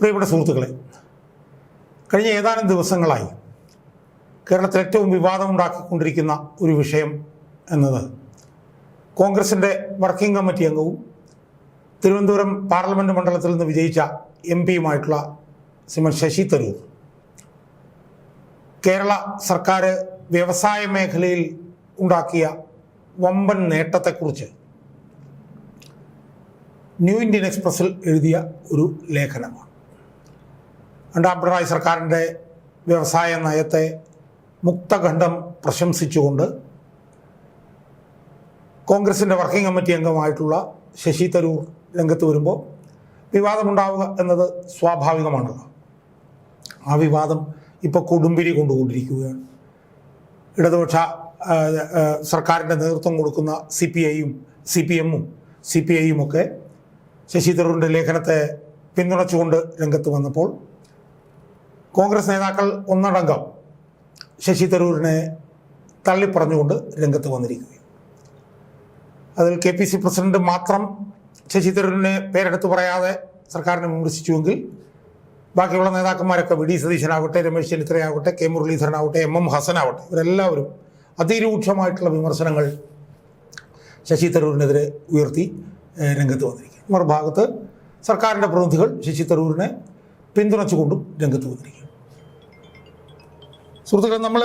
പ്രിയപ്പെട്ട സുഹൃത്തുക്കളെ കഴിഞ്ഞ ഏതാനും ദിവസങ്ങളായി കേരളത്തിൽ ഏറ്റവും വിവാദമുണ്ടാക്കിക്കൊണ്ടിരിക്കുന്ന ഒരു വിഷയം എന്നത് കോൺഗ്രസിന്റെ വർക്കിംഗ് കമ്മിറ്റി അംഗവും തിരുവനന്തപുരം പാർലമെന്റ് മണ്ഡലത്തിൽ നിന്ന് വിജയിച്ച എം പിയുമായിട്ടുള്ള ശ്രീമൻ ശശി തരൂർ. കേരള സർക്കാർ വ്യവസായ മേഖലയിൽ ഉണ്ടാക്കിയ വമ്പൻ നേട്ടത്തെക്കുറിച്ച് ന്യൂ ഇന്ത്യൻ എക്സ്പ്രസിൽ എഴുതിയ ഒരു ലേഖനമാണ്. രണ്ടാം പിണറായി സർക്കാരിന്റെ വ്യവസായ നയത്തെ മുക്തഖണ്ഡം പ്രശംസിച്ചുകൊണ്ട് കോൺഗ്രസിന്റെ വർക്കിംഗ് കമ്മിറ്റി അംഗമായിട്ടുള്ള ശശി തരൂർ രംഗത്ത് വരുമ്പോൾ വിവാദമുണ്ടാവുക എന്നത് സ്വാഭാവികമാണല്ലോ ആ വിവാദം ഇപ്പോൾ കൊടുമ്പിരി കൊണ്ടുകൊണ്ടിരിക്കുകയാണ്. ഇടതുപക്ഷ സർക്കാരിന്റെ നേതൃത്വം കൊടുക്കുന്ന സി പി ഐയും സി പി എമ്മും സി പി ഐയും ഒക്കെ ശശി തരൂരിന്റെ ലേഖനത്തെ പിന്തുണച്ചുകൊണ്ട് രംഗത്ത് വന്നപ്പോൾ കോൺഗ്രസ് നേതാക്കൾ ഒന്നടങ്കം ശശി തരൂരിനെ തള്ളിപ്പറഞ്ഞുകൊണ്ട് രംഗത്ത് വന്നിരിക്കുകയും അതിൽ കെ പി സി പ്രസിഡന്റ് മാത്രം ശശി തരൂരിനെ പേരെടുത്ത് പറയാതെ സർക്കാരിനെ വിമർശിച്ചുവെങ്കിൽ ബാക്കിയുള്ള നേതാക്കന്മാരൊക്കെ വി ഡി സതീശനാവട്ടെ രമേശ് ചെന്നിത്തലയാവട്ടെ കെ മുരളീധരനാവട്ടെ എം എം ഹസനാവട്ടെ ഇവരെല്ലാവരും അതിരൂക്ഷമായിട്ടുള്ള വിമർശനങ്ങൾ ശശി തരൂരിനെതിരെ ഉയർത്തി രംഗത്ത് വന്നിരിക്കും മറുഭാഗത്ത് സർക്കാരിന്റെ പ്രതിനിധികൾ ശശി തരൂരിനെ പിന്തുണച്ചുകൊണ്ടും രംഗത്ത് വന്നിരിക്കും സുഹൃത്തുക്കളെ നമ്മൾ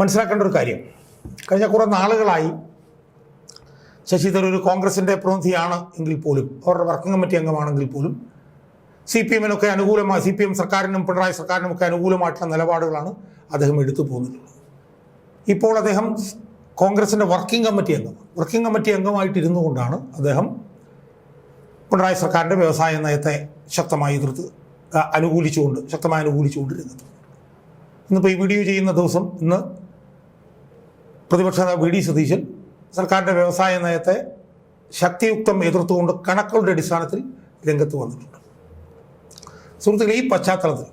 മനസ്സിലാക്കേണ്ട ഒരു കാര്യം. കഴിഞ്ഞ കുറേ നാളുകളായി ശശി തരൂർ കോൺഗ്രസിന്റെ പ്രതിനിധിയാണ് എങ്കിൽ പോലും അവരുടെ വർക്കിംഗ് കമ്മിറ്റി അംഗമാണെങ്കിൽ പോലും സി പി എമ്മിനൊക്കെ അനുകൂലമായി സി പി എം സർക്കാരിനും പിണറായി സർക്കാരിനും ഒക്കെ അനുകൂലമായിട്ടുള്ള നിലപാടുകളാണ് അദ്ദേഹം എടുത്തു പോകുന്നിട്ടുള്ളത് ഇപ്പോൾ അദ്ദേഹം കോൺഗ്രസിന്റെ വർക്കിംഗ് കമ്മിറ്റി അംഗം. വർക്കിംഗ് കമ്മിറ്റി അംഗമായിട്ടിരുന്നു കൊണ്ടാണ് അദ്ദേഹം പിണറായി സർക്കാരിന്റെ വ്യവസായ നയത്തെ ശക്തമായി എതിർത്ത് അനുകൂലിച്ചുകൊണ്ട് ശക്തമായി അനുകൂലിച്ചുകൊണ്ടിരുന്നത്. ഇന്നിപ്പോൾ ഈ വീഡിയോ ചെയ്യുന്ന ദിവസം ഇന്ന് പ്രതിപക്ഷ നേതാവ് വി ഡി സതീശൻ സർക്കാരിന്റെ വ്യവസായ നയത്തെ ശക്തിയുക്തം എതിർത്തുകൊണ്ട് കണക്കുകളുടെ അടിസ്ഥാനത്തിൽ രംഗത്ത് വന്നിട്ടുണ്ട്. സുഹൃത്തുക്കളെ ഈ പശ്ചാത്തലത്തിൽ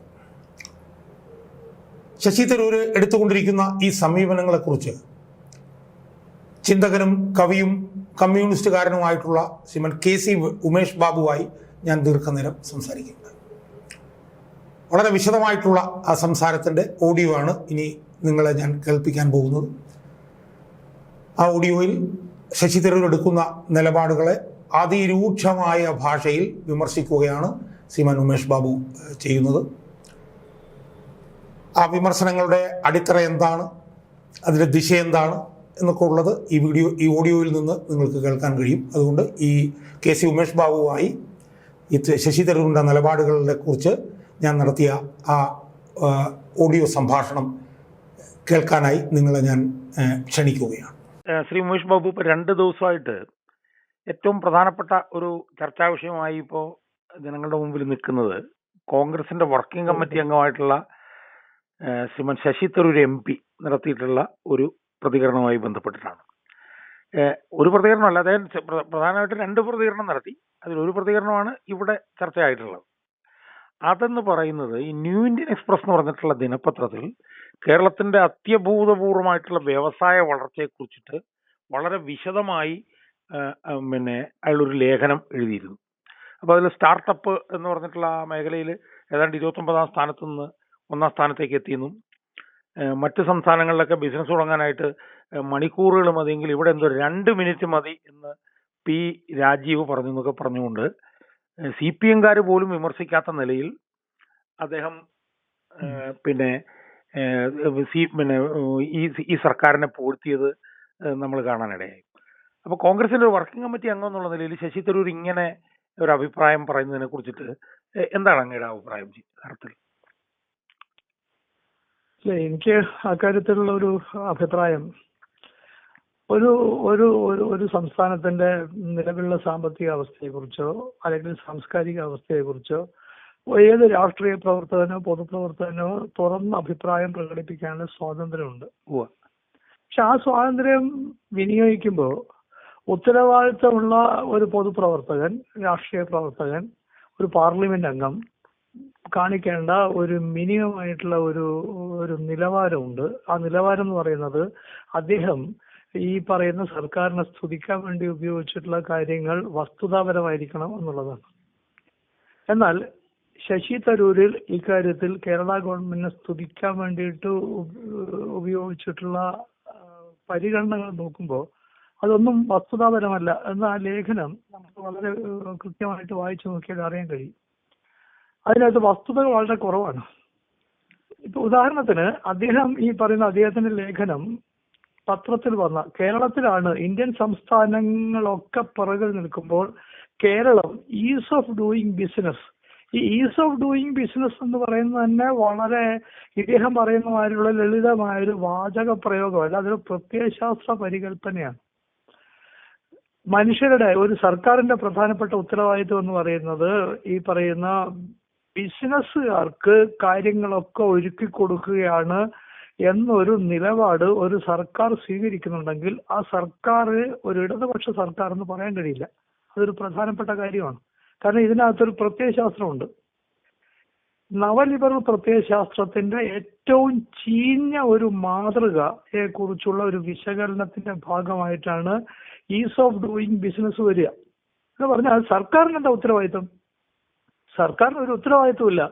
ശശി തരൂർ എടുത്തുകൊണ്ടിരിക്കുന്ന ഈ സമീപനങ്ങളെക്കുറിച്ച് ചിന്തകനും കവിയും കമ്മ്യൂണിസ്റ്റുകാരനുമായിട്ടുള്ള ശ്രീമൻ കെ സി ഉമേഷ് ബാബുവായി ഞാൻ ദീർഘനേരം സംസാരിക്കുന്നത് വളരെ വിശദമായിട്ടുള്ള ആ സംസാരത്തിന്റെ ഓഡിയോ ആണ് ഇനി നിങ്ങളെ ഞാൻ കേൾപ്പിക്കാൻ പോകുന്നത്. ആ ഓഡിയോയിൽ ശശി തരൂർ എടുക്കുന്ന നിലപാടുകളെ അതിരൂക്ഷമായ ഭാഷയിൽ വിമർശിക്കുകയാണ് ശ്രീമാൻ ഉമേഷ് ബാബു ചെയ്യുന്നത്. ആ വിമർശനങ്ങളുടെ അടിത്തറ എന്താണ്? അതിന്റെ ദിശ എന്താണ്? എന്നൊക്കെ ഉള്ളത് ഈ വീഡിയോ ഈ ഓഡിയോയിൽ നിന്ന് നിങ്ങൾക്ക് കേൾക്കാൻ കഴിയും. അതുകൊണ്ട് ഈ കെ സി ഉമേഷ് ബാബുവായി ഈ ശശി തരൂരിന്റെ നിലപാടുകളെ കുറിച്ച് ഞാൻ നടത്തിയ ആ ഓഡിയോ സംഭാഷണം കേൾക്കാനായി നിങ്ങളെ ഞാൻ ക്ഷണിക്കുകയാണ്. ശ്രീ ഉമേഷ് ബാബു ഇപ്പൊ രണ്ട് ദിവസമായിട്ട് ഏറ്റവും പ്രധാനപ്പെട്ട ഒരു ചർച്ചാ വിഷയമായി ഇപ്പോൾ ജനങ്ങളുടെ മുമ്പിൽ നിൽക്കുന്നത് കോൺഗ്രസിന്റെ വർക്കിംഗ് കമ്മിറ്റി അംഗമായിട്ടുള്ള ശ്രീമൻ ശശി തരൂർ എം പി നടത്തിയിട്ടുള്ള ഒരു പ്രതികരണവുമായി ബന്ധപ്പെട്ടിട്ടാണ്. ഒരു പ്രതികരണമല്ല അദ്ദേഹം പ്രധാനമായിട്ട് രണ്ട് പ്രതികരണം നടത്തി. അതിൽ ഒരു പ്രതികരണമാണ് ഇവിടെ ചർച്ചയായിട്ടുള്ളത്. അതെന്ന് പറയുന്നത് ഈ ന്യൂ ഇന്ത്യൻ എക്സ്പ്രസ് എന്ന് പറഞ്ഞിട്ടുള്ള ദിനപത്രത്തിൽ കേരളത്തിന്റെ അത്യഭൂതപൂർവമായിട്ടുള്ള വ്യവസായ വളർച്ചയെ കുറിച്ചിട്ട് വളരെ വിശദമായി പിന്നെ അയാളൊരു ലേഖനം എഴുതിയിരുന്നു. അപ്പോൾ അതിൽ സ്റ്റാർട്ടപ്പ് എന്ന് പറഞ്ഞിട്ടുള്ള ആ മേഖലയിൽ ഏതാണ്ട് ഇരുപത്തൊമ്പതാം സ്ഥാനത്ത് നിന്ന് ഒന്നാം സ്ഥാനത്തേക്ക് എത്തിയെന്നും മറ്റ് സംസ്ഥാനങ്ങളിലൊക്കെ ബിസിനസ് തുടങ്ങാനായിട്ട് മണിക്കൂറുകൾ മതിയെങ്കിൽ ഇവിടെ എന്തോ രണ്ട് മിനിറ്റ് മതി എന്ന് പി രാജീവ് പറഞ്ഞു എന്നൊക്കെ പറഞ്ഞുകൊണ്ട് സി പി എംകാർ പോലും വിമർശിക്കാത്ത നിലയിൽ അദ്ദേഹം പിന്നെ സി പിന്നെ ഈ ഈ സർക്കാരിനെ പൂഴ്ത്തിയത് നമ്മൾ കാണാനിടയായി. അപ്പൊ കോൺഗ്രസിന്റെ ഒരു വർക്കിംഗ് കമ്മിറ്റി അംഗം എന്നുള്ള നിലയിൽ ശശി തരൂർ ഇങ്ങനെ ഒരു അഭിപ്രായം പറയുന്നതിനെ കുറിച്ചിട്ട് എന്താണ് അങ്ങയുടെ അഭിപ്രായം അർത്ഥത്തിൽ എനിക്ക് അക്കാര്യത്തിലുള്ള ഒരു അഭിപ്രായം ഒരു ഒരു ഒരു ഒരു സംസ്ഥാനത്തിന്റെ നിലവിലുള്ള സാമ്പത്തിക അവസ്ഥയെക്കുറിച്ചോ അല്ലെങ്കിൽ സാംസ്കാരിക അവസ്ഥയെക്കുറിച്ചോ ഏത് രാഷ്ട്രീയ പ്രവർത്തകനോ പൊതുപ്രവർത്തകനോ തുറന്ന അഭിപ്രായം പ്രകടിപ്പിക്കാനുള്ള സ്വാതന്ത്ര്യമുണ്ട്. പക്ഷെ ആ സ്വാതന്ത്ര്യം വിനിയോഗിക്കുമ്പോൾ ഉത്തരവാദിത്തമുള്ള ഒരു പൊതുപ്രവർത്തകൻ രാഷ്ട്രീയ പ്രവർത്തകൻ ഒരു പാർലമെന്റ് അംഗം കാണിക്കേണ്ട ഒരു മിനിമം ആയിട്ടുള്ള ഒരു ഒരു നിലവാരമുണ്ട് ആ നിലവാരം എന്ന് പറയുന്നത് അദ്ദേഹം ഈ പറയുന്ന സർക്കാരിനെ സ്തുതിക്കാൻ വേണ്ടി ഉപയോഗിച്ചിട്ടുള്ള കാര്യങ്ങൾ വസ്തുതാപരമായിരിക്കണം എന്നുള്ളതാണ്. എന്നാൽ ശശി തരൂരിൽ ഇക്കാര്യത്തിൽ കേരള ഗവൺമെന്റിനെ സ്തുതിക്കാൻ വേണ്ടിയിട്ട് ഉപയോഗിച്ചിട്ടുള്ള പരിഗണനകൾ നോക്കുമ്പോൾ അതൊന്നും വസ്തുതാപരമല്ല. എന്ന ആ ലേഖനം നമുക്ക് വളരെ കൃത്യമായിട്ട് വായിച്ചു നോക്കിയാൽ അറിയാൻ കഴിയും. അതിനകത്ത് വസ്തുതകൾ വളരെ കുറവാണ്. ഇപ്പൊ ഉദാഹരണത്തിന് അദ്ദേഹം ഈ പറയുന്ന അദ്ദേഹത്തിന്റെ ലേഖനം പത്രത്തിൽ വന്ന കേരളത്തിലാണ് ഇന്ത്യൻ സംസ്ഥാനങ്ങളൊക്കെ പിറകിൽ നിൽക്കുമ്പോൾ Keralam ease of doing business ഈ ഈസ് ഓഫ് ഡൂയിങ് ബിസിനസ് എന്ന് പറയുന്നത് തന്നെ വളരെ ഇദ്ദേഹം പറയുന്ന മാതിരിയുള്ള ലളിതമായ ഒരു വാചക പ്രയോഗമല്ല അതൊരു പ്രത്യയശാസ്ത്ര പരികല്പനയാണ്. മനുഷ്യരുടെ ഒരു സർക്കാരിന്റെ പ്രധാനപ്പെട്ട ഉത്തരവാദിത്വം എന്ന് പറയുന്നത് ഈ പറയുന്ന ബിസിനസ്സുകാർക്ക് കാര്യങ്ങളൊക്കെ ഒരുക്കി കൊടുക്കുകയാണ് എന്നൊരു നിലപാട് ഒരു സർക്കാർ സ്വീകരിക്കുന്നുണ്ടെങ്കിൽ ആ സർക്കാർ ഒരു ഇടതുപക്ഷ സർക്കാർ എന്ന് പറയാൻ കഴിയില്ല. അതൊരു പ്രധാനപ്പെട്ട കാര്യമാണ്. കാരണം ഇതിനകത്തൊരു പ്രത്യയശാസ്ത്രമുണ്ട്. നവലിബറൽ പ്രത്യയശാസ്ത്രത്തിന്റെ ഏറ്റവും ചീഞ്ഞ ഒരു മാതൃകയെ കുറിച്ചുള്ള ഒരു വിശകലനത്തിന്റെ ഭാഗമായിട്ടാണ് ഈസ് ഓഫ് ഡൂയിങ് ബിസിനസ് വരിക. എന്ന് പറഞ്ഞാൽ സർക്കാരിന് എന്താ ഉത്തരവാദിത്വം? സർക്കാരിന് ഒരു ഉത്തരവാദിത്വമില്ല.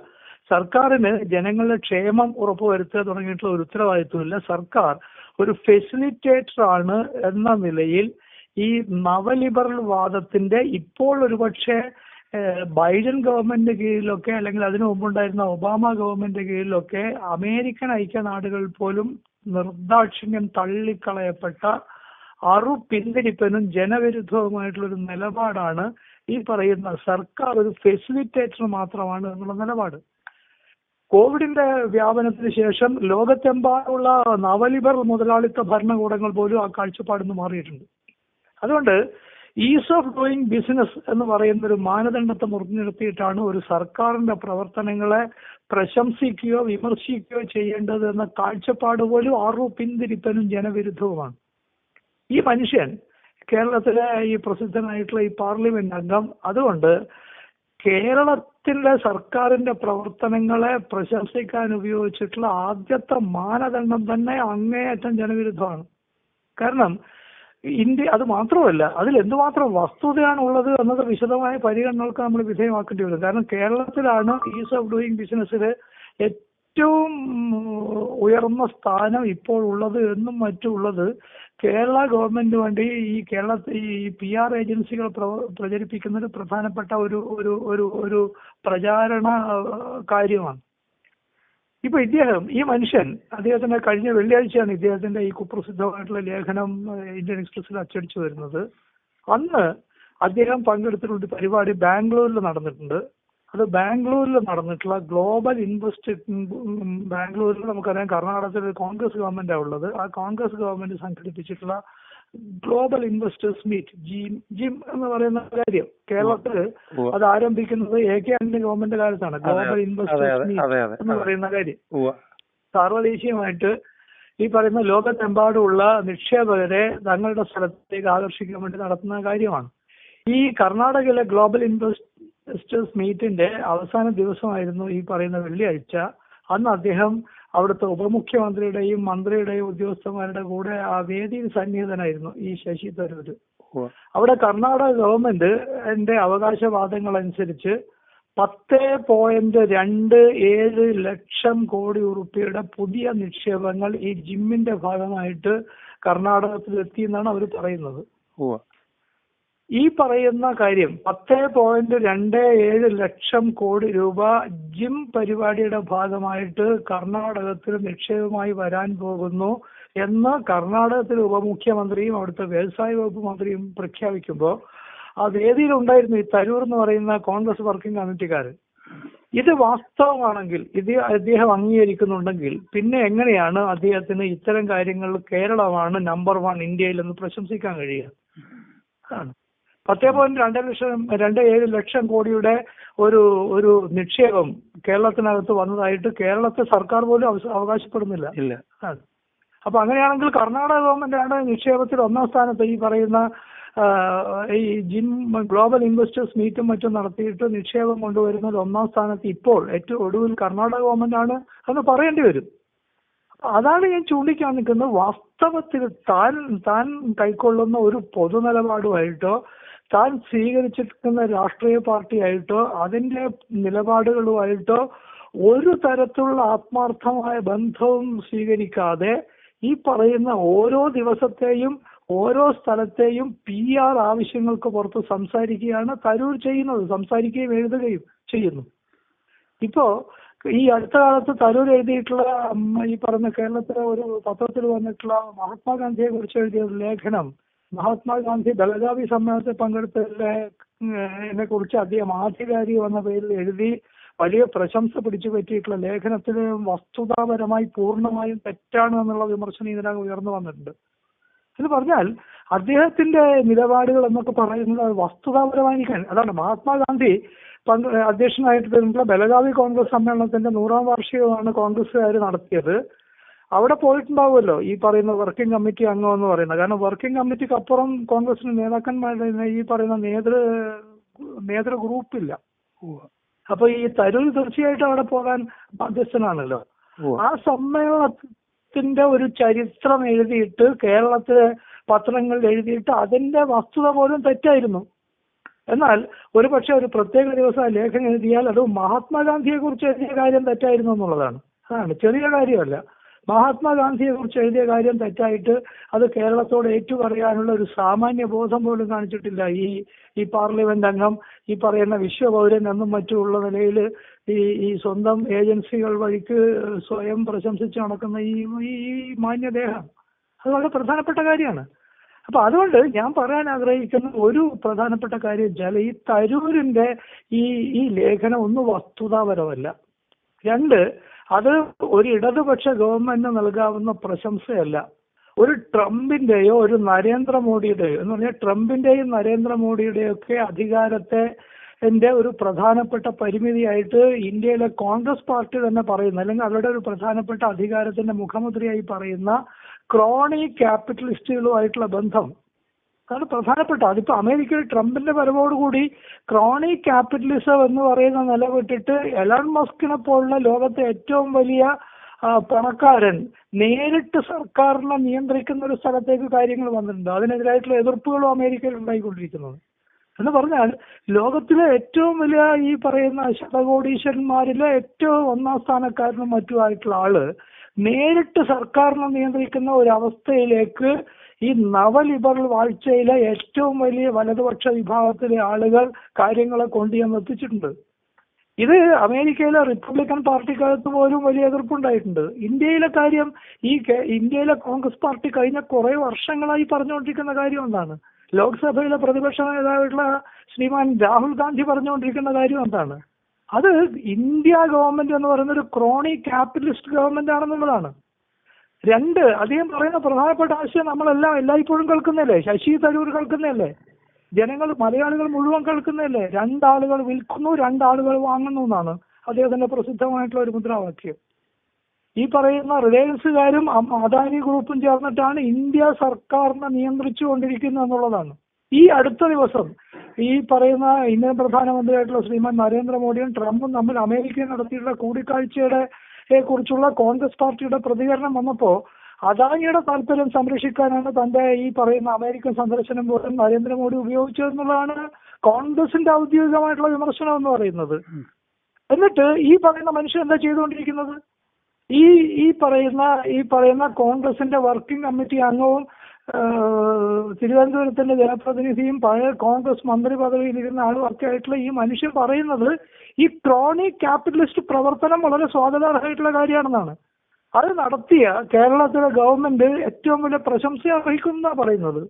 സർക്കാരിന് ജനങ്ങളുടെ ക്ഷേമം ഉറപ്പുവരുത്തുക തുടങ്ങിയിട്ടുള്ള ഒരു ഉത്തരവാദിത്വമില്ല. സർക്കാർ ഒരു ഫെസിലിറ്റേറ്റർ ആണ് എന്ന നിലയിൽ ഈ നവലിബറൽ വാദത്തിന്റെ ഇപ്പോൾ ഒരുപക്ഷെ ബൈഡൻ ഗവൺമെന്റിന്റെ കീഴിലൊക്കെ അല്ലെങ്കിൽ അതിനു മുമ്പുണ്ടായിരുന്ന ഒബാമ ഗവൺമെന്റിന്റെ കീഴിലൊക്കെ അമേരിക്കൻ ഐക്യനാടുകൾ പോലും നിർദാക്ഷിണ്യം തള്ളിക്കളയപ്പെട്ട അറു പിന്തിരിപ്പനും ജനവിരുദ്ധവുമായിട്ടുള്ള ഒരു നിലപാടാണ് ഈ പറയുന്ന സർക്കാർ ഒരു ഫെസിലിറ്റേറ്റർ മാത്രമാണ് എന്നുള്ള നിലപാട്. കോവിഡിന്റെ വ്യാപനത്തിന് ശേഷം ലോകത്തെമ്പാടുള്ള നവലിബർ മുതലാളിത്ത ഭരണകൂടങ്ങൾ പോലും ആ കാഴ്ചപ്പാടിൽ നിന്ന് മാറിയിട്ടുണ്ട്. അതുകൊണ്ട് ഈസ് ഓഫ് ഡൂയിങ് ബിസിനസ് എന്ന് പറയുന്ന ഒരു മാനദണ്ഡത്തെ മുറിഞ്ഞു നിർത്തിയിട്ടാണ് ഒരു സർക്കാരിന്റെ പ്രവർത്തനങ്ങളെ പ്രശംസിക്കുകയോ വിമർശിക്കുകയോ ചെയ്യേണ്ടത് എന്ന കാഴ്ചപ്പാട് പോലും ആറു പിന്തിരിപ്പനും ജനവിരുദ്ധവുമാണ്. ഈ മനുഷ്യൻ കേരളത്തിലെ ഈ പ്രസിദ്ധനായിട്ടുള്ള ഈ പാർലമെന്റ് അംഗം അതുകൊണ്ട് കേരളത്തിലെ സർക്കാരിന്റെ പ്രവർത്തനങ്ങളെ പ്രശംസിക്കാൻ ഉപയോഗിച്ചിട്ടുള്ള ആദ്യത്തെ മാനദണ്ഡം തന്നെ അങ്ങേയറ്റം ജനവിരുദ്ധമാണ്. കാരണം ഇന്ത്യ അത് മാത്രമല്ല അതിൽ എന്തുമാത്രം വസ്തുതയാണ് ഉള്ളത് എന്നത് വിശദമായ പരിഗണനകൾക്ക് നമ്മൾ വിധേയമാക്കേണ്ടി വരും. കാരണം കേരളത്തിലാണ് ഈസ് ഓഫ് ഡൂയിങ് ബിസിനസ്സിൽ ഏറ്റവും ഉയർന്ന സ്ഥാനം ഇപ്പോൾ ഉള്ളത് എന്നും മറ്റുള്ളത് കേരള ഗവൺമെന്റ് വേണ്ടി ഈ കേരള ഈ പി ആർ ഏജൻസികൾ പ്രചരിപ്പിക്കുന്ന ഒരു പ്രധാനപ്പെട്ട ഒരു ഒരു ഒരു ഒരു പ്രചാരണ കാര്യമാണ്. ഇപ്പൊ ഇദ്ദേഹം ഈ മനുഷ്യൻ അദ്ദേഹത്തിന്റെ കഴിഞ്ഞ വെള്ളിയാഴ്ചയാണ് ഇദ്ദേഹത്തിന്റെ ഈ കുപ്രസിദ്ധമായിട്ടുള്ള ലേഖനം ഇന്ത്യൻ എക്സ്പ്രസിൽ അച്ചടിച്ചു വരുന്നത്. അന്ന് അദ്ദേഹം പങ്കെടുത്തിട്ടുള്ള പരിപാടി ബാംഗ്ലൂരിൽ നടന്നിട്ടുണ്ട്. അത് ബാംഗ്ലൂരിൽ നടന്നിട്ടുള്ള ഗ്ലോബൽ ഇൻവെസ്റ്റ് ബാംഗ്ലൂരിൽ നമുക്കറിയാം കർണാടകത്തിൽ കോൺഗ്രസ് ഗവൺമെന്റാണ് ഉള്ളത്. ആ Congress government സംഘടിപ്പിച്ചിട്ടുള്ള global investors meet GIM GIM എന്ന് പറയുന്ന കാര്യം. കേരളത്തിൽ അത് ആരംഭിക്കുന്നത് എ കെ ആന്റണി ഗവൺമെന്റ് കാലത്താണ്. ഗ്ലോബൽ ഇൻവെസ്റ്റേഴ്സ് മീറ്റ് എന്ന് പറയുന്ന കാര്യം. സാർവദേശീയമായിട്ട് ഈ പറയുന്ന ലോകത്തെമ്പാടുമുള്ള നിക്ഷേപകരെ തങ്ങളുടെ സ്ഥലത്തേക്ക് ആകർഷിക്കാൻ വേണ്ടി നടത്തുന്ന കാര്യമാണ്. ഈ കർണാടകയിലെ ഗ്ലോബൽ ഇൻവെസ്റ്റേഴ്സ് മീറ്റിന്റെ അവസാന ദിവസമായിരുന്നു ഈ പറയുന്ന വെള്ളിയാഴ്ച. അന്ന് അദ്ദേഹം അവിടുത്തെ ഉപമുഖ്യമന്ത്രിയുടെയും മന്ത്രിയുടെയും ഉദ്യോഗസ്ഥന്മാരുടെ കൂടെ ആ വേദിയിൽ സന്നിഹിതനായിരുന്നു ഈ ശശി തരൂര്. അവിടെ കർണാടക ഗവൺമെന്റ് എന്റെ അവകാശവാദങ്ങൾ അനുസരിച്ച് പത്ത് പോയിന്റ് രണ്ട് ഏഴ് ലക്ഷം കോടി ഉറുപ്പിയുടെ പുതിയ നിക്ഷേപങ്ങൾ ഈ ജിമ്മിന്റെ ഭാഗമായിട്ട് കർണാടകത്തിൽ എത്തി എന്നാണ് അവർ പറയുന്നത്. ഈ പറയുന്ന കാര്യം പത്ത് പോയിന്റ് രണ്ട് ഏഴ് ലക്ഷം കോടി രൂപ ജിം പരിപാടിയുടെ ഭാഗമായിട്ട് കർണാടകത്തിൽ നിക്ഷേപമായി വരാൻ പോകുന്നു എന്ന് കർണാടകത്തിലെ ഉപമുഖ്യമന്ത്രിയും അവിടുത്തെ വ്യവസായ വകുപ്പ് മന്ത്രിയും പ്രഖ്യാപിക്കുമ്പോൾ ആ വേദിയിൽ ഈ തരൂർ എന്ന് പറയുന്ന കോൺഗ്രസ് വർക്കിംഗ് കമ്മിറ്റിക്കാരൻ ഇത് വാസ്തവമാണെങ്കിൽ ഇത് അദ്ദേഹം അംഗീകരിക്കുന്നുണ്ടെങ്കിൽ പിന്നെ എങ്ങനെയാണ് അദ്ദേഹത്തിന് ഇത്തരം കാര്യങ്ങളിൽ കേരളമാണ് നമ്പർ വൺ ഇന്ത്യയിൽ എന്ന് പ്രശംസിക്കാൻ കഴിയുക? പത്തേ പോയിന്റ് രണ്ട് ലക്ഷം രണ്ട് ഏഴ് ലക്ഷം കോടിയുടെ ഒരു ഒരു നിക്ഷേപം കേരളത്തിനകത്ത് വന്നതായിട്ട് കേരളത്തെ സർക്കാർ പോലും അവകാശപ്പെടുന്നില്ല. ഇല്ല. അപ്പൊ അങ്ങനെയാണെങ്കിൽ കർണാടക ഗവൺമെന്റാണ് നിക്ഷേപത്തിൽ ഒന്നാം സ്ഥാനത്ത് ഈ പറയുന്ന ഈ ജിം ഗ്ലോബൽ ഇൻവെസ്റ്റേഴ്സ് മീറ്റും മറ്റും നടത്തിയിട്ട് നിക്ഷേപം കൊണ്ടുവരുന്നത് ഒന്നാം സ്ഥാനത്ത് ഇപ്പോൾ ഏറ്റവും ഒടുവിൽ കർണാടക ഗവൺമെന്റാണ് എന്ന് പറയേണ്ടി വരും. അതാണ് ഞാൻ ചൂണ്ടിക്കാൻ നിൽക്കുന്നത് വാസ്തവത്തിൽ താൻ താൻ കൈക്കൊള്ളുന്ന ഒരു പൊതുനിലപാടുമായിട്ടോ താൻ സ്വീകരിച്ചിരിക്കുന്ന രാഷ്ട്രീയ പാർട്ടിയായിട്ടോ അതിന്റെ നിലപാടുകളുമായിട്ടോ ഒരു തരത്തിലുള്ള ആത്മാർത്ഥമായ ബന്ധവും സ്വീകരിക്കാതെ ഈ പറയുന്ന ഓരോ ദിവസത്തെയും ഓരോ സ്ഥലത്തെയും പി ആർ ആവശ്യങ്ങൾക്ക് പുറത്ത് സംസാരിക്കുകയാണ് തരൂർ ചെയ്യുന്നത് സംസാരിക്കുകയും എഴുതുകയും ചെയ്യുന്നു. ഇപ്പോ ഈ അടുത്ത കാലത്ത് തരൂർ എഴുതിയിട്ടുള്ള ഈ പറഞ്ഞ കേരളത്തിലെ ഒരു പത്രത്തിൽ വന്നിട്ടുള്ള മഹാത്മാഗാന്ധിയെ കുറിച്ച് എഴുതിയ ഒരു ലേഖനം മഹാത്മാഗാന്ധി ബലഗാവി സമ്മേളനത്തിൽ പങ്കെടുത്തതിനെ കുറിച്ച് അദ്ദേഹം ആധികാരി എന്ന പേരിൽ എഴുതി വലിയ പ്രശംസ പിടിച്ചു പറ്റിയിട്ടുള്ള ലേഖനത്തിൽ വസ്തുതാപരമായി പൂർണമായും തെറ്റാണ് എന്നുള്ള വിമർശനം ഇതിനകം ഉയർന്നു വന്നിട്ടുണ്ട്. എന്ന് പറഞ്ഞാൽ അദ്ദേഹത്തിന്റെ നിലപാടുകൾ എന്നൊക്കെ പറയുന്നത് വസ്തുതാപരമായിരിക്കാൻ. അതാണ് മഹാത്മാഗാന്ധി പങ്ക് അധ്യക്ഷനായിട്ട് ബലഗാവി കോൺഗ്രസ് സമ്മേളനത്തിന്റെ നൂറാം വാർഷികമാണ് കോൺഗ്രസ്സുകാർ നടത്തിയത്. അവിടെ പോയിട്ടുണ്ടാവുമല്ലോ ഈ പറയുന്ന വർക്കിംഗ് കമ്മിറ്റി അംഗം എന്ന് പറയുന്നത്. കാരണം വർക്കിംഗ് കമ്മിറ്റിക്ക് അപ്പുറം കോൺഗ്രസിന് നേതാക്കന്മാരുടെ ഈ പറയുന്ന നേതൃ നേതൃ ഗ്രൂപ്പില്ല അപ്പൊ ഈ തരൂർ തീർച്ചയായിട്ടും അവിടെ പോകാൻ ബാധ്യസ്ഥനാണല്ലോ. ആ സമ്മേളനത്തിന്റെ ഒരു ചരിത്രം എഴുതിയിട്ട് കേരളത്തിലെ പത്രങ്ങളിൽ എഴുതിയിട്ട് അതിന്റെ വസ്തുത പോലും തെറ്റായിരുന്നു. എന്നാൽ ഒരു പക്ഷെ ഒരു പ്രത്യേക ദിവസം ആ ലേഖനം എഴുതിയാൽ അത് മഹാത്മാഗാന്ധിയെ കുറിച്ച് എഴുതിയ കാര്യം തെറ്റായിരുന്നു എന്നുള്ളതാണ്. അതാണ് ചെറിയ കാര്യമല്ല. മഹാത്മാഗാന്ധിയെ കുറിച്ച് എഴുതിയ കാര്യം തെറ്റായിട്ട് അത് കേരളത്തോട് ഏറ്റുപറയാനുള്ള ഒരു സാമാന്യ ബോധം പോലും കാണിച്ചിട്ടില്ല. ഈ ഈ പാർലമെന്റ് അംഗം ഈ പറയുന്ന വിശ്വപൗരൻ എന്നും മറ്റുമുള്ള നിലയിൽ ഈ ഈ സ്വന്തം ഏജൻസികൾ വഴിക്ക് സ്വയം പ്രശംസിച്ച് നടക്കുന്ന ഈ ഈ മാന്യദേഹം. അത് വളരെ പ്രധാനപ്പെട്ട കാര്യമാണ്. അപ്പൊ അതുകൊണ്ട് ഞാൻ പറയാൻ ആഗ്രഹിക്കുന്ന ഒരു പ്രധാനപ്പെട്ട കാര്യം വെച്ചാൽ ഈ തരൂരിന്റെ ഈ ഈ ലേഖനം ഒന്ന് വസ്തുതാപരമല്ല. രണ്ട് അത് ഒരു ഇടതുപക്ഷ ഗവൺമെന്റിന് നൽകാവുന്ന പ്രശംസയല്ല. ഒരു ട്രംപിന്റെയോ ഒരു നരേന്ദ്രമോദിയുടെയോ എന്ന് പറഞ്ഞാൽ ട്രംപിന്റെയും നരേന്ദ്രമോദിയുടെയോ ഒക്കെ അധികാരത്തെ എന്റെ ഒരു പ്രധാനപ്പെട്ട പരിമിതിയായിട്ട് ഇന്ത്യയിലെ കോൺഗ്രസ് പാർട്ടി തന്നെ പറയുന്ന. അല്ലെങ്കിൽ അവരുടെ ഒരു പ്രധാനപ്പെട്ട അധികാരത്തിന്റെ മുഖമുദ്രയായി പറയുന്ന ക്രോണി ക്യാപിറ്റലിസ്റ്റുകളുമായിട്ടുള്ള ബന്ധം അതാണ് പ്രധാനപ്പെട്ട അതിപ്പോ അമേരിക്കയിൽ ട്രംപിന്റെ വരവോടുകൂടി ക്രോണി ക്യാപിറ്റലിസം എന്ന് പറയുന്ന നിലവിട്ടിട്ട് എലൺ മസ്കിനെ പോലുള്ള ലോകത്തെ ഏറ്റവും വലിയ പണക്കാരൻ നേരിട്ട് സർക്കാരിനെ നിയന്ത്രിക്കുന്ന ഒരു സ്ഥലത്തേക്ക് കാര്യങ്ങൾ വന്നിട്ടുണ്ട്. അതിനെതിരായിട്ടുള്ള എതിർപ്പുകളും അമേരിക്കയിൽ ഉണ്ടായിക്കൊണ്ടിരിക്കുന്നത്. എന്ന് പറഞ്ഞാൽ ലോകത്തിലെ ഏറ്റവും വലിയ ഈ പറയുന്ന ശതകോടീശ്വരന്മാരിലെ ഏറ്റവും ഒന്നാം സ്ഥാനക്കാരനും മറ്റുമായിട്ടുള്ള ആൾ നേരിട്ട് സർക്കാരിനെ നിയന്ത്രിക്കുന്ന ഒരു അവസ്ഥയിലേക്ക് ഈ നവലിബറൽ വാഴ്ചയിലെ ഏറ്റവും വലിയ വലതുപക്ഷ വിഭാഗത്തിലെ ആളുകൾ കാര്യങ്ങളെ കൊണ്ടുചെന്ന് എത്തിച്ചിട്ടുണ്ട് ഇത് അമേരിക്കയിലെ റിപ്പബ്ലിക്കൻ പാർട്ടിക്കകത്ത് പോലും വലിയ എതിർപ്പുണ്ടായിട്ടുണ്ട്. ഇന്ത്യയിലെ കാര്യം ഈ ഇന്ത്യയിലെ കോൺഗ്രസ് പാർട്ടി കഴിഞ്ഞ കുറെ വർഷങ്ങളായി പറഞ്ഞുകൊണ്ടിരിക്കുന്ന കാര്യം എന്താണ്? ലോക്സഭയിലെ പ്രതിപക്ഷ നേതാവായിട്ടുള്ള ശ്രീമാൻ രാഹുൽ ഗാന്ധി പറഞ്ഞുകൊണ്ടിരിക്കുന്ന കാര്യം എന്താണ്? അത് ഇന്ത്യ ഗവൺമെന്റ് എന്ന് പറയുന്ന ഒരു ക്രോണി ക്യാപിറ്റലിസ്റ്റ് ഗവൺമെന്റ് ആണെന്നുള്ളതാണ്. രണ്ട് അദ്ദേഹം പറയുന്ന പ്രധാനപ്പെട്ട ആശയം നമ്മളെല്ലാം എല്ലായ്പ്പോഴും കേൾക്കുന്നല്ലേ ശശി തരൂർ കേൾക്കുന്നല്ലേ ജനങ്ങൾ മലയാളികൾ മുഴുവൻ കേൾക്കുന്നല്ലേ രണ്ടാളുകൾ വിൽക്കുന്നു രണ്ടാളുകൾ വാങ്ങുന്നു എന്നാണ് അദ്ദേഹത്തിന്റെ പ്രസിദ്ധമായിട്ടുള്ള ഒരു മുദ്രാവാക്യം. ഈ പറയുന്ന റിലയൻസുകാരും അദാനി ഗ്രൂപ്പും ചേർന്നിട്ടാണ് ഇന്ത്യ സർക്കാരിനെ നിയന്ത്രിച്ചു കൊണ്ടിരിക്കുന്നത് എന്നുള്ളതാണ്. ഈ അടുത്ത ദിവസം ഈ പറയുന്ന ഇന്ത്യൻ പ്രധാനമന്ത്രിയായിട്ടുള്ള ശ്രീമാൻ നരേന്ദ്രമോദിയും ട്രംപും തമ്മിൽ അമേരിക്കയിൽ നടത്തിയിട്ടുള്ള കൂടിക്കാഴ്ചയുടെ കുറിച്ചുള്ള കോൺഗ്രസ് പാർട്ടിയുടെ പ്രതികരണം വന്നപ്പോ അദാനിയുടെ താല്പര്യം സംരക്ഷിക്കാനാണ് തന്റെ ഈ പറയുന്ന അമേരിക്കൻ സന്ദർശനം പോലും നരേന്ദ്രമോദി ഉപയോഗിച്ചതെന്നുള്ളതാണ് കോൺഗ്രസിന്റെ ഔദ്യോഗികമായിട്ടുള്ള വിമർശനം എന്ന് പറയുന്നത്. എന്നിട്ട് ഈ പറയുന്ന മനുഷ്യൻ എന്താ ചെയ്തുകൊണ്ടിരിക്കുന്നത്? ഈ ഈ പറയുന്ന ഈ പറയുന്ന കോൺഗ്രസിന്റെ വർക്കിംഗ് കമ്മിറ്റി അംഗവും തിരുവനന്തപുരത്തിന്റെ ജനപ്രതിനിധിയും പഴയ കോൺഗ്രസ് മന്ത്രി പദവിയിലിരുന്ന ആളും ഒക്കെ ആയിട്ടുള്ള ഈ മനുഷ്യൻ പറയുന്നത് ഈ ക്രോണി ക്യാപിറ്റലിസ്റ്റ് പ്രവർത്തനം വളരെ സ്വാഗതാർഹമായിട്ടുള്ള കാര്യമാണെന്നാണ്. അത് നടത്തിയ കേരളത്തിലെ ഗവൺമെന്റ് ഏറ്റവും വലിയ പ്രശംസ അർഹിക്കുന്ന പറയുന്നത്.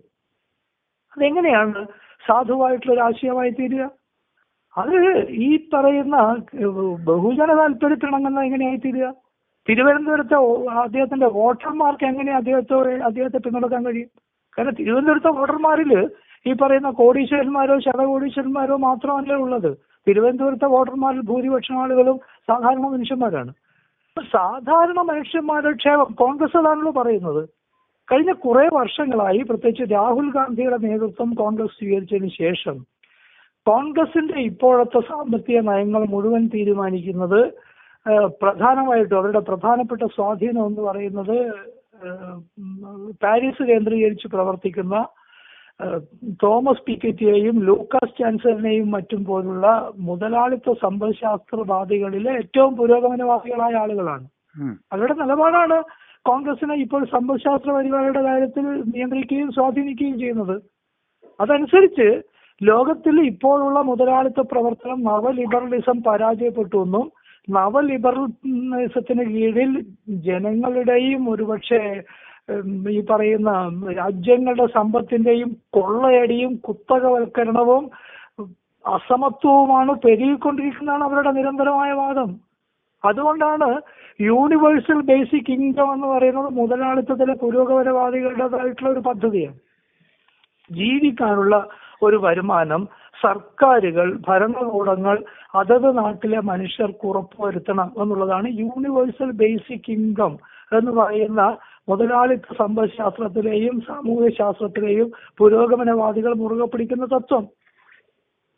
അതെങ്ങനെയാണ് സാധുവായിട്ടുള്ള ഒരു ആശയമായി തീരുക? അത് ഈ പറയുന്ന ബഹുജന താല്പര്യത്തിണങ്ങുന്ന എങ്ങനെയായി തീരുക? തിരുവനന്തപുരത്തെ അദ്ദേഹത്തിന്റെ വോട്ടർമാർക്ക് എങ്ങനെ അദ്ദേഹത്തെ അദ്ദേഹത്തെ പിന്തുണക്കാൻ കഴിയും? കാരണം തിരുവനന്തപുരത്തെ വോട്ടർമാരിൽ ഈ പറയുന്ന കോടീശ്വരന്മാരോ ശതകോടീശ്വരന്മാരോ മാത്രമല്ല ഉള്ളത്. തിരുവനന്തപുരത്തെ വോട്ടർമാരിൽ ഭൂരിപക്ഷം ആളുകളും സാധാരണ മനുഷ്യന്മാരാണ്. സാധാരണ മനുഷ്യന്മാരുടെ ക്ഷേമം കോൺഗ്രസ് അതാണല്ലോ പറയുന്നത്. കഴിഞ്ഞ കുറെ വർഷങ്ങളായി പ്രത്യേകിച്ച് രാഹുൽ ഗാന്ധിയുടെ നേതൃത്വം കോൺഗ്രസ് സ്വീകരിച്ചതിന് ശേഷം കോൺഗ്രസിന്റെ ഇപ്പോഴത്തെ സാമ്പത്തിക നയങ്ങൾ മുഴുവൻ തീരുമാനിക്കുന്നത് പ്രധാനമായിട്ടും അവരുടെ പ്രധാനപ്പെട്ട സ്വാധീനം എന്ന് പറയുന്നത് പാരീസ് കേന്ദ്രീകരിച്ച് പ്രവർത്തിക്കുന്ന തോമസ് പിക്കറ്റിയെയും ലൂക്കാസ് ചാൻസലിനെയും മറ്റും പോലുള്ള മുതലാളിത്ത സമ്പദ്ശാസ്ത്രവാദികളിലെ ഏറ്റവും പുരോഗമനവാദികളായ ആളുകളാണ്. അവരുടെ നിലപാടാണ് കോൺഗ്രസിനെ ഇപ്പോൾ സമ്പദ്ശാസ്ത്ര പരിപാടിയുടെ കാര്യത്തിൽ നിയന്ത്രിക്കുകയും സ്വാധീനിക്കുകയും ചെയ്യുന്നത്. അതനുസരിച്ച് ലോകത്തിൽ ഇപ്പോഴുള്ള മുതലാളിത്ത പ്രവർത്തനം നവലിബറലിസം പരാജയപ്പെട്ടു എന്നും നവലിബറലിസത്തിന് കീഴിൽ ജനങ്ങളുടെയും ഒരുപക്ഷെ ഈ പറയുന്ന രാജ്യങ്ങളുടെ സമ്പത്തിന്റെയും കൊള്ളയടിയും കുത്തകവൽക്കരണവും അസമത്വവുമാണ് പെരുകിക്കൊണ്ടിരിക്കുന്നതാണ് അവരുടെ നിരന്തരമായ വാദം. അതുകൊണ്ടാണ് യൂണിവേഴ്സൽ ബേസിക് ഇൻകം എന്ന് പറയുന്നത് മുതലാളിത്തത്തിലെ പുരോഗമനവാദികളുടേതായിട്ടുള്ള ഒരു പദ്ധതിയാണ്. ജീവിക്കാനുള്ള ഒരു വരുമാനം സർക്കാരുകൾ ഭരണകൂടങ്ങൾ അതത് നാട്ടിലെ മനുഷ്യർക്ക് ഉറപ്പുവരുത്തണം എന്നുള്ളതാണ് യൂണിവേഴ്സൽ ബേസിക് ഇൻകം എന്ന് പറയുന്ന മുതലാളിത്ത സമ്പദ്ശാസ്ത്രത്തിലെയും സാമൂഹ്യ ശാസ്ത്രത്തിലെയും പുരോഗമനവാദികൾ മുറുകെ പിടിക്കുന്ന തത്വം.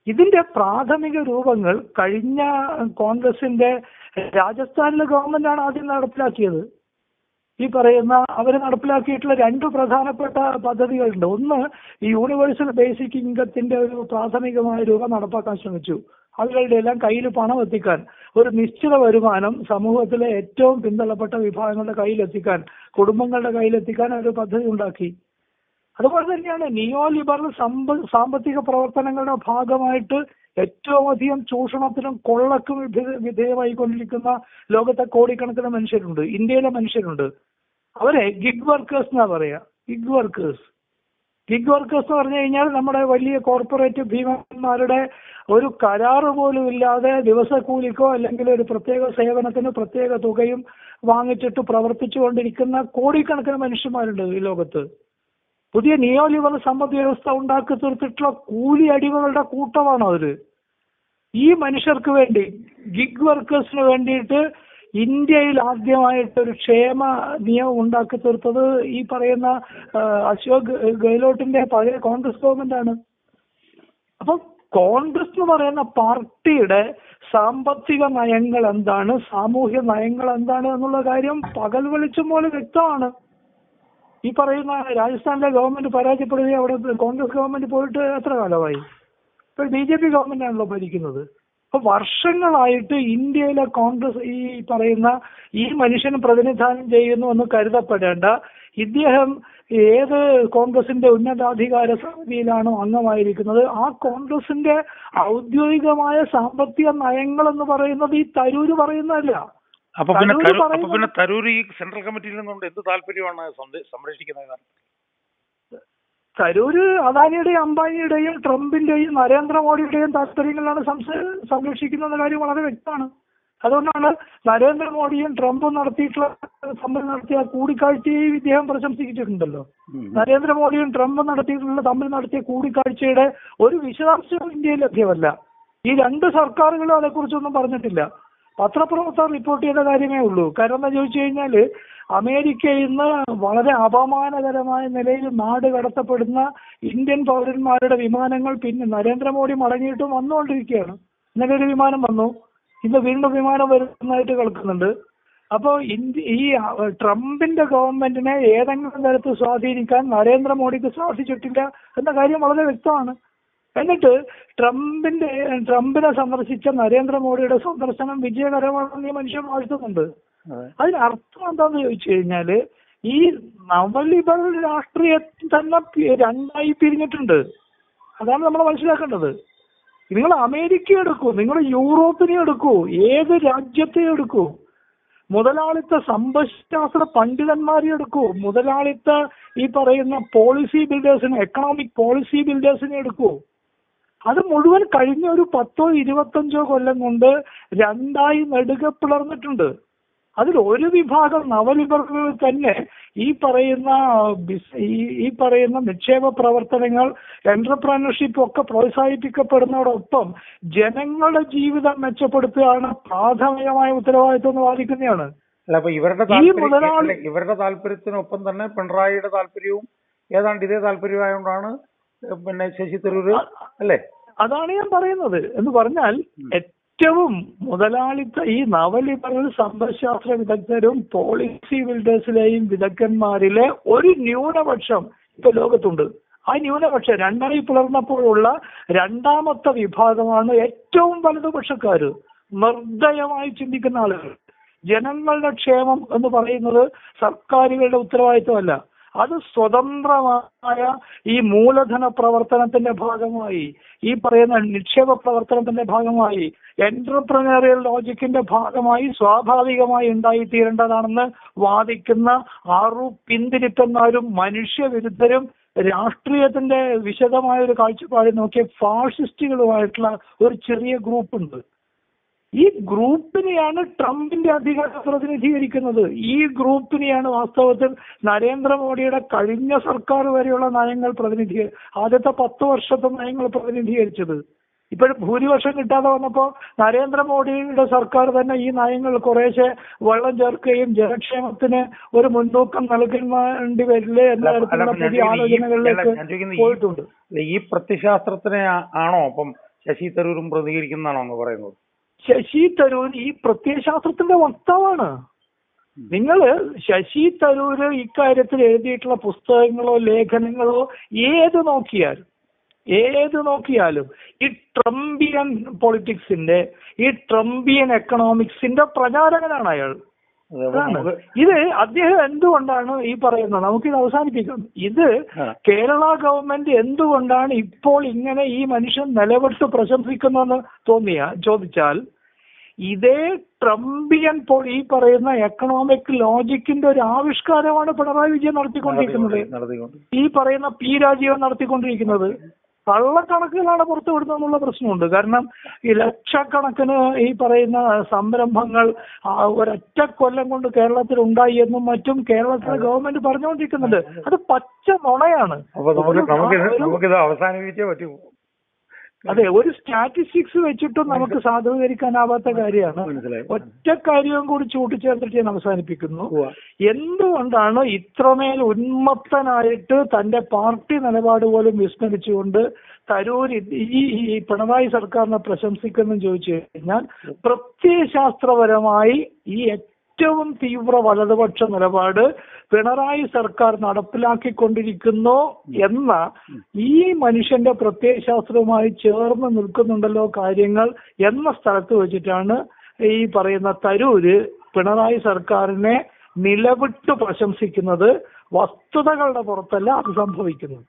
ഇതിന്റെ പ്രാഥമിക രൂപങ്ങൾ കഴിഞ്ഞ കോൺഗ്രസിന്റെ രാജസ്ഥാനിലെ ഗവൺമെന്റാണ് ആദ്യം നടപ്പിലാക്കിയത്. ഈ പറയുന്ന അവർ നടപ്പിലാക്കിയിട്ടുള്ള രണ്ട് പ്രധാനപ്പെട്ട പദ്ധതികളുണ്ട്. ഒന്ന് ഈ യൂണിവേഴ്സൽ ബേസിക് ഇൻകത്തിന്റെ ഒരു പ്രാഥമികമായ രൂപം നടപ്പാക്കാൻ ശ്രമിച്ചു. ആളുകളുടെ എല്ലാം കയ്യിൽ പണം എത്തിക്കാൻ ഒരു നിശ്ചിത വരുമാനം സമൂഹത്തിലെ ഏറ്റവും പിന്തള്ളപ്പെട്ട വിഭാഗങ്ങളുടെ കയ്യിലെത്തിക്കാൻ കുടുംബങ്ങളുടെ കയ്യിലെത്തിക്കാൻ ഒരു പദ്ധതി ഉണ്ടാക്കി. അതുപോലെ തന്നെയാണ് നിയോ ലിബറൽ സമ്പ സാമ്പത്തിക പ്രവർത്തനങ്ങളുടെ ഭാഗമായിട്ട് ഏറ്റവും അധികം ചൂഷണത്തിനും കൊള്ളക്കും വിധേ- വിധേയമായിക്കൊണ്ടിരിക്കുന്ന ലോകത്തെ കോടിക്കണക്കിന് മനുഷ്യരുണ്ട്. ഇന്ത്യയിലെ മനുഷ്യരുണ്ട്. അവരെ ഗിഗ് വർക്കേഴ്സ് എന്നാ പറയാ. ഗിഗ് വർക്കേഴ്സ് ഗിഗ് വർക്കേഴ്സ് എന്ന് പറഞ്ഞു കഴിഞ്ഞാൽ നമ്മുടെ വലിയ കോർപ്പറേറ്റ് ഭീമന്മാരുടെ ഒരു കരാറ് പോലും ഇല്ലാതെ ദിവസക്കൂലിക്കോ അല്ലെങ്കിൽ ഒരു പ്രത്യേക സേവനത്തിന് പ്രത്യേക തുകയും വാങ്ങിച്ചിട്ട് പ്രവർത്തിച്ചു കൊണ്ടിരിക്കുന്ന കോടിക്കണക്കിന് മനുഷ്യന്മാരുണ്ട് ഈ ലോകത്ത്. പുതിയ നിയോ സമ്പദ് വ്യവസ്ഥ ഉണ്ടാക്കി തീർത്തിട്ടുള്ള കൂലി അടിമകളുടെ കൂട്ടമാണ് അവർ ഈ മനുഷ്യർക്ക് വേണ്ടി ഗിഗ് വർക്കേഴ്സിന് വേണ്ടിയിട്ട് ഇന്ത്യയിൽ ആദ്യമായിട്ട് ഒരു ക്ഷേമ നിയമം ഉണ്ടാക്കി തീർത്തത് ഈ പറയുന്ന അശോക് ഗെഹ്ലോട്ടിന്റെ പഴയ കോൺഗ്രസ് ഗവൺമെന്റ് ആണ് അപ്പൊ കോൺഗ്രസ് എന്ന് പറയുന്ന പാർട്ടിയുടെ സാമ്പത്തിക നയങ്ങൾ എന്താണ് സാമൂഹ്യ നയങ്ങൾ എന്താണ് എന്നുള്ള കാര്യം പകൽ വെളിച്ചം പോലെ വ്യക്തമാണ്. ഈ പറയുന്ന രാജസ്ഥാനിലെ ഗവൺമെന്റ് പരാജയപ്പെടുകയും അവിടെ കോൺഗ്രസ് ഗവൺമെന്റ് പോയിട്ട് എത്ര കാലമായി? ഇപ്പൊ ബി ജെ പി ഗവൺമെന്റ് ആണല്ലോ ഭരിക്കുന്നത്. അപ്പൊ വർഷങ്ങളായിട്ട് ഇന്ത്യയിലെ കോൺഗ്രസ് ഈ പറയുന്ന ഈ മനുഷ്യൻ പ്രതിനിധാനം ചെയ്യുന്നു എന്ന് കരുതപ്പെടേണ്ട. ഇദ്ദേഹം ഏത് കോൺഗ്രസിന്റെ ഉന്നതാധികാര സമിതിയിലാണോ അംഗമായിരിക്കുന്നത് ആ കോൺഗ്രസിന്റെ ഔദ്യോഗികമായ സാമ്പത്തിക നയങ്ങൾ എന്ന് പറയുന്നത് ഈ തരൂര് പറയുന്നതല്ല. അപ്പൊ പിന്നെ തരൂര് തരൂർ ഈ സെൻട്രൽ കമ്മിറ്റിയിൽ നിന്നുകൊണ്ട് എന്ത് താല്പര്യമാണ് സംരക്ഷിക്കുന്നത് തരൂര് അദാനിയുടെയും അംബാനിയുടെയും ട്രംപിന്റെയും നരേന്ദ്രമോദിയുടെയും താല്പര്യങ്ങളാണ് സംരക്ഷിക്കുന്ന കാര്യം വളരെ വ്യക്തമാണ്. അതുകൊണ്ടാണ് നരേന്ദ്രമോദിയും ട്രംപും നടത്തിയിട്ടുള്ള തമ്മിൽ നടത്തിയ കൂടിക്കാഴ്ചയെയും ഇദ്ദേഹം പ്രശംസിച്ചിട്ടുണ്ടല്ലോ. നരേന്ദ്രമോദിയും ട്രംപും നടത്തിയിട്ടുള്ള തമ്മിൽ നടത്തിയ കൂടിക്കാഴ്ചയുടെ ഒരു വിശദാംശവും ഇന്ത്യയിൽ ലഭ്യമല്ല. ഈ രണ്ട് സർക്കാരുകളും അതേക്കുറിച്ചൊന്നും പറഞ്ഞിട്ടില്ല. പത്രപ്രവർത്തകർ റിപ്പോർട്ട് ചെയ്ത കാര്യമേ ഉള്ളൂ. കാരണം എന്താ ചോദിച്ചു കഴിഞ്ഞാൽ അമേരിക്ക ഇന്ന് വളരെ അപമാനകരമായ നിലയിൽ നാട് കടത്തപ്പെടുന്ന ഇന്ത്യൻ പൗരന്മാരുടെ വിമാനങ്ങൾ പിന്നെ നരേന്ദ്രമോദി മടങ്ങിയിട്ടും വന്നുകൊണ്ടിരിക്കുകയാണ്. ഇന്നലെ ഒരു വിമാനം വന്നു. ഇന്ന് വീണ്ടും വിമാനം വരുന്നതായിട്ട് കേൾക്കുന്നുണ്ട്. അപ്പോൾ ഇന്ത്യ ഈ ട്രംപിന്റെ ഗവൺമെന്റിനെ ഏതെങ്കിലും തരത്തിൽ സ്വാധീനിക്കാൻ നരേന്ദ്രമോദിക്ക് സാധിച്ചിട്ടില്ല എന്ന കാര്യം വളരെ വ്യക്തമാണ്. എന്നിട്ട് ട്രംപിന്റെ ട്രംപിനെ സന്ദർശിച്ച നരേന്ദ്രമോദിയുടെ സന്ദർശനം വിജയകരമാണെന്ന് ഈ മനുഷ്യൻ വാഴ്ത്തുന്നുണ്ട്. അതിന് അർത്ഥം എന്താന്ന് ചോദിച്ചു കഴിഞ്ഞാൽ ഈ നവലിബറൽ രാഷ്ട്രീയത്തിൽ തന്നെ രണ്ടായി പിരിഞ്ഞിട്ടുണ്ട്. അതാണ് നമ്മൾ മനസ്സിലാക്കേണ്ടത്. നിങ്ങൾ അമേരിക്ക എടുക്കൂ നിങ്ങൾ യൂറോപ്പിനെ എടുക്കൂ ഏത് രാജ്യത്തെ എടുക്കൂ. മുതലാളിത്ത സമ്പദ്ശാസ്ത്ര പണ്ഡിതന്മാരെ എടുക്കൂ. മുതലാളിത്ത ഈ പറയുന്ന പോളിസി ബിൽഡേഴ്സിനെ എക്കണോമിക് പോളിസി ബിൽഡേഴ്സിനെ എടുക്കൂ. അത് മുഴുവൻ കഴിഞ്ഞ ഒരു പത്തോ ഇരുപത്തഞ്ചോ കൊല്ലം കൊണ്ട് രണ്ടായി നെടുക പിളർന്നിട്ടുണ്ട്. അതിൽ ഒരു വിഭാഗം നവലിബറലുകൾ തന്നെ ഈ പറയുന്ന ബിസ്- ഈ പറയുന്ന നിക്ഷേപ പ്രവർത്തനങ്ങൾ എന്റർപ്രണർഷിപ്പ് ഒക്കെ പ്രോത്സാഹിപ്പിക്കപ്പെടുന്നതോടൊപ്പം ജനങ്ങളുടെ ജീവിതം മെച്ചപ്പെടുത്തുകയാണ് പ്രാഥമികമായ ഉത്തരവാദിത്വം എന്ന് വാദിക്കുന്നതാണ് ഇവരുടെ ഇവരുടെ താല്പര്യത്തിനൊപ്പം തന്നെ പിണറായിയുടെ താല്പര്യവും ഏതാണ്ട് ഇതേ താല്പര്യമായോണ്ടാണ് പിന്നെ ശശി തരൂര് അല്ലേ? അതാണ് ഞാൻ പറയുന്നത്. എന്ന് പറഞ്ഞാൽ ഏറ്റവും മുതലാളിത്ത ഈ നവലിബറൽ സമ്പദ്ശാസ്ത്ര വിദഗ്ധരും പോളിസി ബിൽഡേഴ്സിലെയും വിദഗ്ധന്മാരിലെ ഒരു ന്യൂനപക്ഷം ഇപ്പൊ ലോകത്തുണ്ട്. ആ ന്യൂനപക്ഷം രണ്ടായി പുലർന്നപ്പോഴുള്ള രണ്ടാമത്തെ വിഭാഗമാണ് ഏറ്റവും വലതുപക്ഷക്കാര്. നിർദ്ദയമായി ചിന്തിക്കുന്ന ആളുകൾ. ജനങ്ങളുടെ ക്ഷേമം എന്ന് പറയുന്നത് സർക്കാരുകളുടെ ഉത്തരവാദിത്വമല്ല. അത് സ്വതന്ത്രമായ ഈ മൂലധന പ്രവർത്തനത്തിന്റെ ഭാഗമായി ഈ പറയുന്ന നിക്ഷേപ പ്രവർത്തനത്തിന്റെ ഭാഗമായി എന്റർപ്രനറിയൽ ലോജിക്കിന്റെ ഭാഗമായി സ്വാഭാവികമായി ഉണ്ടായിത്തീരേണ്ടതാണെന്ന് വാദിക്കുന്ന ആറു പിന്തിരിപ്പന്മാരും മനുഷ്യവിരുദ്ധരും രാഷ്ട്രീയത്തിന്റെ വിശദമായ ഒരു കാഴ്ചപ്പാടിൽ നോക്കിയ ഫാഷിസ്റ്റുകളുമായിട്ടുള്ള ഒരു ചെറിയ ഗ്രൂപ്പുണ്ട്. ഈ ഗ്രൂപ്പിനെയാണ് ട്രംപിന്റെ അധികാരം പ്രതിനിധീകരിക്കുന്നത് ഈ ഗ്രൂപ്പിനെയാണ് വാസ്തവത്തിൽ നരേന്ദ്രമോദിയുടെ കഴിഞ്ഞ സർക്കാർ വരെയുള്ള നയങ്ങൾ പ്രതിനിധീ ആദ്യത്തെ പത്ത് വർഷത്തെ നയങ്ങൾ പ്രതിനിധീകരിച്ചത്. ഇപ്പോഴും ഭൂരിപക്ഷം കിട്ടാതെ വന്നപ്പോൾ നരേന്ദ്രമോദിയുടെ സർക്കാർ തന്നെ ഈ നയങ്ങൾ കുറേശ്ശെ വെള്ളം ചേർക്കുകയും ജനക്ഷേമത്തിന് ഒരു മുൻതൂക്കം നൽകേണ്ടി വരില്ലേ എന്ന തരത്തിലുള്ള പുതിയ ആലോചനകളിലേക്ക് പോയിട്ടുണ്ട്. ഈ പ്രത്യശാസ്ത്രത്തിനെ ആണോ? അപ്പം ശശി തരൂരും പ്രതികരിക്കുന്നതാണോ എന്ന് പറയുന്നത്? ശശി തരൂർ ഈ പ്രത്യയശാസ്ത്രത്തിന്റെ വക്താവാണ്. നിങ്ങൾ ശശി തരൂര് ഇക്കാര്യത്തിൽ എഴുതിയിട്ടുള്ള പുസ്തകങ്ങളോ ലേഖനങ്ങളോ ഏത് നോക്കിയാലും ഏത് നോക്കിയാലും ഈ ട്രംപിയൻ പൊളിറ്റിക്സിന്റെ ഈ ട്രംപിയൻ എക്കണോമിക്സിന്റെ പ്രചാരകനാണ് അയാൾ. ഇത് അദ്ദേഹം എന്തുകൊണ്ടാണ് ഈ പറയുന്നത്? നമുക്കിത് അവസാനിപ്പിക്കാം. ഇത് കേരള ഗവൺമെന്റ് എന്തുകൊണ്ടാണ് ഇപ്പോൾ ഇങ്ങനെ ഈ മനുഷ്യൻ നിലവിട്ട് പ്രശംസിക്കുന്നതെന്ന് തോന്നിയ? ചോദിച്ചാൽ ഇതേ ട്രംപിയൻ പോൾ ഈ പറയുന്ന എക്കണോമിക് ലോജിക്കിന്റെ ഒരു ആവിഷ്കാരമാണ് പിണറായി വിജയൻ നടത്തിക്കൊണ്ടിരിക്കുന്നത്. ഈ പറയുന്ന പി രാജീവൻ നടത്തിക്കൊണ്ടിരിക്കുന്നത്. കള്ളക്കണക്കുകളാണ് പുറത്തു വിടുന്നത് എന്നുള്ള പ്രശ്നമുണ്ട്. കാരണം ഈ ലക്ഷക്കണക്കിന് ഈ പറയുന്ന സംരംഭങ്ങൾ ഒരൊറ്റ കൊല്ലം കൊണ്ട് കേരളത്തിൽ ഉണ്ടായി എന്നും മറ്റും കേരളത്തിലെ ഗവൺമെന്റ് പറഞ്ഞുകൊണ്ടിരിക്കുന്നുണ്ട്. അത് പച്ച നുണയാണ്. നമുക്കിത് അവസാനിപ്പിച്ചേ പറ്റൂ. അതെ ഒരു സ്റ്റാറ്റിസ്റ്റിക്സ് വെച്ചിട്ടും നമുക്ക് സാധൂകരിക്കാനാവാത്ത കാര്യമാണ്. ഒറ്റ കാര്യവും കൂടി ചൂട്ടിച്ചേർത്തിട്ട് ഞാൻ അവസാനിപ്പിക്കുന്നു. എന്തുകൊണ്ടാണ് ഇത്രമേൽ ഉന്മത്തനായിട്ട് തന്റെ പാർട്ടി നിലപാട് പോലും വിസ്മരിച്ചുകൊണ്ട് തരൂർ ഈ ഈ പിണറായി സർക്കാരിനെ പ്രശംസിക്കുന്നു ചോദിച്ചു കഴിഞ്ഞാൽ പ്രത്യയശാസ്ത്രപരമായി ഈ ഏറ്റവും തീവ്ര വലതുപക്ഷ നിലപാട് പിണറായി സർക്കാർ നടപ്പിലാക്കിക്കൊണ്ടിരിക്കുന്നു എന്ന ഈ മനുഷ്യന്റെ പ്രത്യയശാസ്ത്രവുമായി ചേർന്ന് നിൽക്കുന്നുണ്ടല്ലോ കാര്യങ്ങൾ എന്ന സ്ഥലത്ത് വെച്ചിട്ടാണ് ഈ പറയുന്ന തരൂര് പിണറായി സർക്കാരിനെ നിലവിട്ട് പ്രശംസിക്കുന്നത് വസ്തുതകളുടെ പുറത്തല്ല അത് സംഭവിക്കുന്നത്.